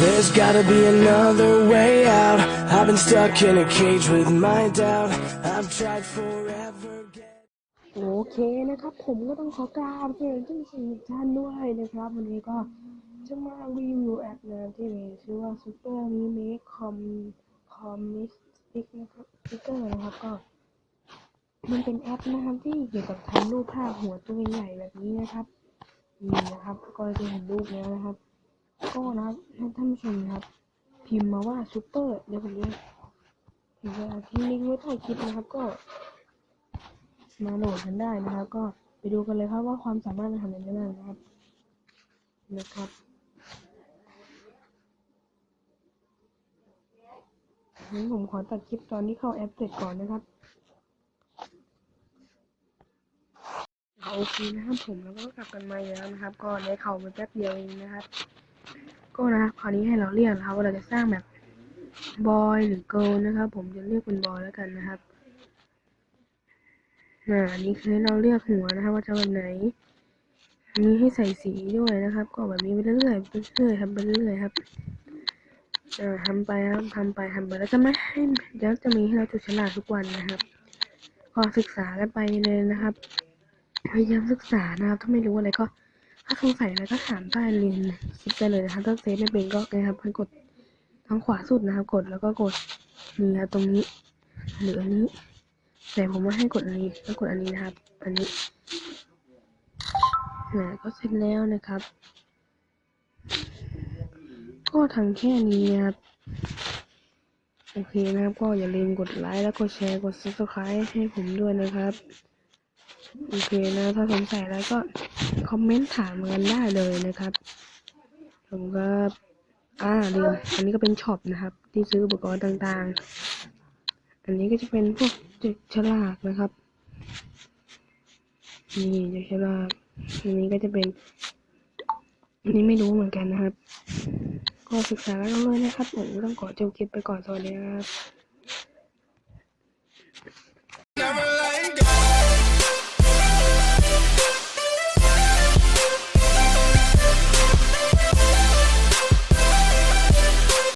There's gotta be another way out. I've been stuck in a cage with my doubt. I've tried forever. โอเคนะครับ ผมก็ต้องขอกราบสวัสดีทุกท่านด้วยนะครับ วันนี้ก็จะมารีวิวแอปนะที่มีชื่อว่า Super m i m a k Com Com Mystic นะครับสติกเกอร์นะครับก็ มันเป็นแอปนะครับที่เกี่ยวกับทำรูปภาพหัวตัวใหญ่แบบนี้นะครับนี่นะครับก็จะเห็นรูปแล้วนะครับ ก็นะครับท่านผู้ชมครับ พิมพ์มาว่า Super เดี๋ยวผมจะถึงเวลาที่ลิงก์ไว้ใต้คลิปนะครับก็ มาโหลดกันได้นะครับ ก็ไปดูกันเลยครับว่าความสามารถมันทำอะไรได้บ้างนะครับ นะครับงั้นผมขอตัดคลิปตอนที่เข้าแอปเสร็จก่อนนะครับโอเคนะครับผมแล้วก็กลับกันมาอีกแล้วนะครับ ก็ได้เข้ามาแป๊บเดียวเองนะครับ ก็นะครับคราวนี้ให้เราเรียกนะครับว่าเราจะสร้างแบบบอยหรือเกิลนะครับ ผมจะเรียกเป็นบอยแล้วกันนะครับ อ่านี้คือให้เราเลือกหัวนะครับว่าจะแบบไหนมีให้ใส่สีด้วยนะครับ ก็แบบนี้ไปเรื่อยๆไปเรื่อยๆทำไปเรื่อยๆครับอ่าทำไปครับทำไปทำไปแล้วจะไม่ให้เดี๋ยวจะมีให้เราจุดฉลากทุกวันนะครับก็ศึกษากันไปเลยนะครับพยายามศึกษานะครับ ถ้าไม่รู้อะไรก็ถ้าสงสัยอะไรก็ถามใต้ลิงก์คลิปได้เลยนะครับถ้าเซฟไม่เป็นก็นะครับให้กดทางขวาสุดนะครับ กดแล้วก็กดนี่ครับตรงนี้หรืออันนี้ แต่ผมว่าให้กดอันนี้แล้วกดอันนี้นะครับ อันนี้นะก็เสร็จแล้วนะครับ ก็ทำแค่นี้นะครับโอเคนะครับ ก็อย่าลืมกดไลค์แล้วกดแชร์กด subscribe ให้ผมด้วยนะครับโอเคนะ ถ้าสงสัยอะไรก็คอมเมนต์ถามกันได้เลยนะครับ ผมก็อ่าลืมอันนี้ก็เป็นช็อปนะครับ ที่ซื้ออุปกรณ์ต่างๆ อันนี้ก็จะเป็นพวก จุดฉลากนะครับ นี่จุดฉลากอันนี้ก็จะเป็นอันนี้ไม่รู้เหมือนกันนะครับ ก็ศึกษากันเลยนะครับผมต้องขอจบคลิปไปก่อนสวัสดีครับ